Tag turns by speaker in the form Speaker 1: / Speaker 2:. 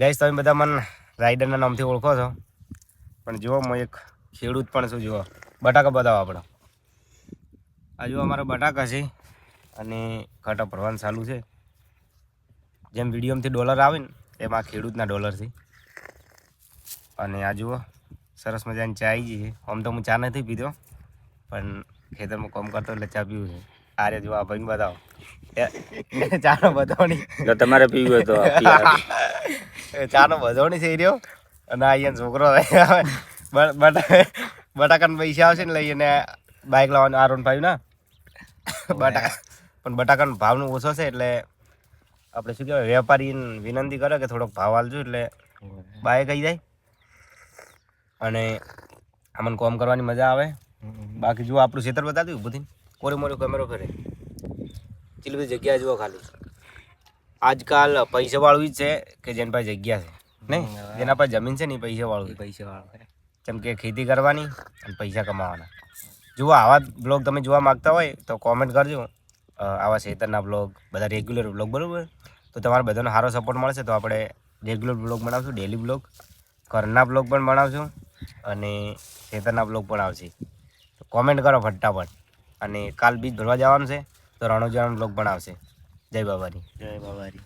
Speaker 1: ગઈશ તમે બધા મને રાઈડરના નામથી ઓળખો છો. પણ જુઓ, હું એક ખેડૂત પણ છું, જુઓ. બટાકા બતાવો આપણો. આ જુઓ, અમારા બટાકા છે અને ખટા ભરવાનું ચાલુ છે. જેમ વિડીયોમાંથી ડોલર આવે ને, એમાં ખેડૂતના ડોલર છે અને આ જુઓ, સરસ મજાની ચા આવી છે. આમ તો હું ચા નથી પીધો, પણ ખેતરમાં કામ કરતો એટલે ચા પીવું છે. આ રે જુઓ, આ બતાવો. ચાનો બતાવણી
Speaker 2: જો તમારે પીવું તો
Speaker 1: ચાનો બધાણી થઈ રહ્યો. અને અહીંયા છોકરો બટાકાના પૈસા આવશે ને લઈને બાઇક લાવવાનું આર વન ફાઈવ ના. બટાકા. પણ બટાકાનો ભાવનો ઓછો છે એટલે આપણે શું કહેવાય, વેપારીને વિનંતી કરે કે થોડોક ભાવ આલજો એટલે બાઇક આવી જાય. અને આમને કોમ કરવાની મજા આવે. બાકી જુઓ આપણું ખેતર બતાવ્યું બધી કોરી મોરી કેમેરો ફેરે. ચીલી બધી જગ્યા જુઓ ખાલી. આજકાલ પૈસા વાળું જ છે કે જેની પાસે જગ્યા છે. નહીં? જેના પાસે જમીન છે ને એ પૈસા વાળું
Speaker 2: પૈસા વાળો
Speaker 1: જેમ કે ખેતી કરવાની અને પૈસા કમાવાના. જુઓ આવા બ્લોગ તમે જોવા માંગતા હોય તો કોમેન્ટ કરજો. આવા શેતરના બ્લોગ બધા રેગ્યુલર બ્લોગ બરાબર? તો તમારે બધાનો સારો સપોર્ટ મળશે તો આપણે રેગ્યુલર બ્લોગ બનાવશું ડેલી બ્લોગ. ઘરના બ્લોગ પણ બનાવશું અને ખેતરના બ્લોગ પણ આવશે. તો કોમેન્ટ કરો ફટાફટ. અને કાલ બીજ ભરવા જવાનું છે તો રણોજાનો બ્લોગ પણ આવશે. જય બાબાની.
Speaker 2: જય બાબારી